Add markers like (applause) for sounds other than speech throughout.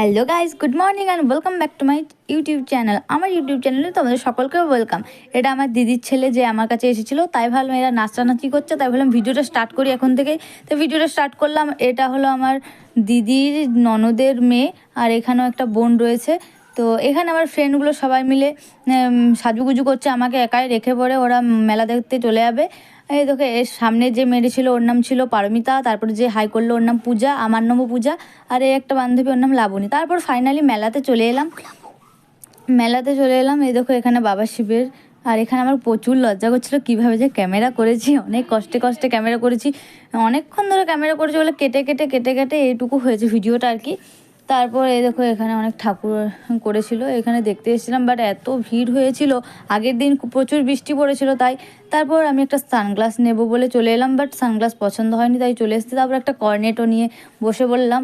Hello guys good morning and welcome back to my YouTube channel আমার YouTube চ্যানেলে তোমাদের সকলকে ওয়েলকাম এটা আমার দিদির ছেলে যে আমার কাছে এসেছিল, তাই ভাবলাম এরা নাচানাচি করছে, তাই ভাবলাম ভিডিওটা স্টার্ট করি এখন থেকে। তো ভিডিওটা স্টার্ট করলাম, এটা হলো আমার দিদির ননদের মেয়ে, আর এখানেও একটা বোন রয়েছে। তো এখানে আমার ফ্রেন্ডগুলো সবাই মিলে সাজুগুজু করছে, আমাকে একাই রেখে পড়ে ওরা মেলা দেখতে চলে যাবে। এই দেখো, এর সামনে যে মেয়ে ছিল, ওর নাম ছিল পারমিতা, তারপরে যে হাই করল, ওর নাম পূজা, আমার নামও পূজা, আর এই একটা বান্ধবী, ওর নাম লাবণী। তারপর ফাইনালি মেলাতে চলে এলাম। মেলাতে চলে এলাম, এই দেখো, এখানে বাবা শিবের, আর এখানে আমার প্রচুর লজ্জা করছিল, কীভাবে যে ক্যামেরা করেছি, অনেক কষ্টে কষ্টে ক্যামেরা করেছি, অনেকক্ষণ ধরে ক্যামেরা করেছি বলে কেটে কেটে কেটে কেটে এইটুকু হয়েছে ভিডিওটা আর কি। তারপর এই দেখো এখানে অনেক ঠাকুর করেছিল, এখানে দেখতে এসেছিলাম বাট এত ভিড় হয়েছিল। আগের দিন প্রচুর বৃষ্টি পড়েছিল তাই। তারপর আমি একটা সানগ্লাস নেব বলে চলে এলাম বাট সানগ্লাস পছন্দ হয়নি তাই চলে এসেছি। তারপর একটা কর্নেটও নিয়ে বসে বললাম,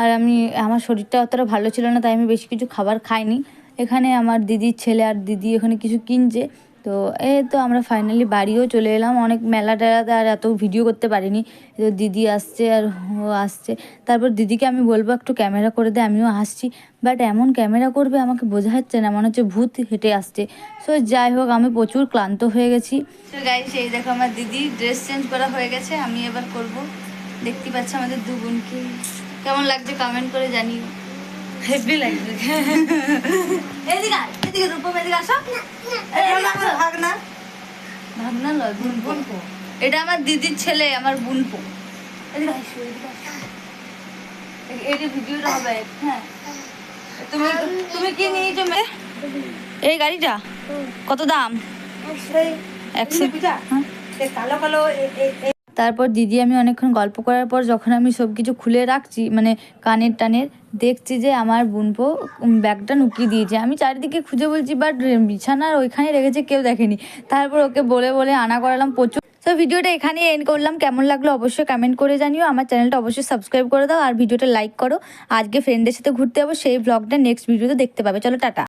আর আমি, আমার শরীরটা অতটা ভালো ছিল না তাই আমি বেশি কিছু খাবার খাইনি। এখানে আমার দিদির ছেলে আর দিদি এখানে কিছু কিনছে। তো এই তো আমরা ফাইনালি বাড়িও চলে এলাম। অনেক মেলা টেলাতে আর এত ভিডিও করতে পারিনি। তো দিদি আসছে আর ও আসছে। তারপর দিদিকে আমি বলব একটু ক্যামেরা করে দে আমিও আসছি। বাট এমন ক্যামেরা করবে আমাকে বোঝা যাচ্ছে না মনে হচ্ছে ভূত হেঁটে আসছে। সো যাই হোক আমি প্রচুর ক্লান্ত হয়ে গেছি। তো গাই সেই দেখো আমার দিদি ড্রেস চেঞ্জ করা হয়ে গেছে। আমি এবার করব। দেখতে পাচ্ছি আমাদের দু বোনকে। কেমন লাগছে কমেন্ট করে জানিও। হেভি লাগছে। (laughs) এদিকে এদিকে রূপম এদিকে আসো। লয় বুনপো। এটা আমার দিদির ছেলে আমার বুনপো। ভিডিওটা হবে হ্যাঁ। তুমি তুমি কি নিয়েছো এই গাড়িটা? কত দাম? একশো। হ্যাঁ। কালো কালো তারপর দিদি আমি অনেকক্ষণ গল্প করার পর যখন আমি সব কিছু খুলে রাখছি মানে কানের টানের, দেখছি যে আমার বোনপো ব্যাগটা নুকিয়ে দিয়েছে। আমি চারিদিকে খুঁজে বলছি, বাট বিছানার ওইখানে রেখেছে কেউ দেখেনি। তারপর ওকে বলে বলে আনা করালাম প্রচুর। তো ভিডিওটা এখানে এন্ড করলাম। কেমন লাগল অবশ্যই কমেন্ট করে জানিও। আমার চ্যানেলটা অবশ্যই সাবস্ক্রাইব করে দাও আর ভিডিওটা লাইক করো। আজকে ফ্রেন্ডের সাথে ঘুরতে যাব। সেই ব্লগটা নেক্সট ভিডিওতে দেখতে পাবে। চলো, টাটা।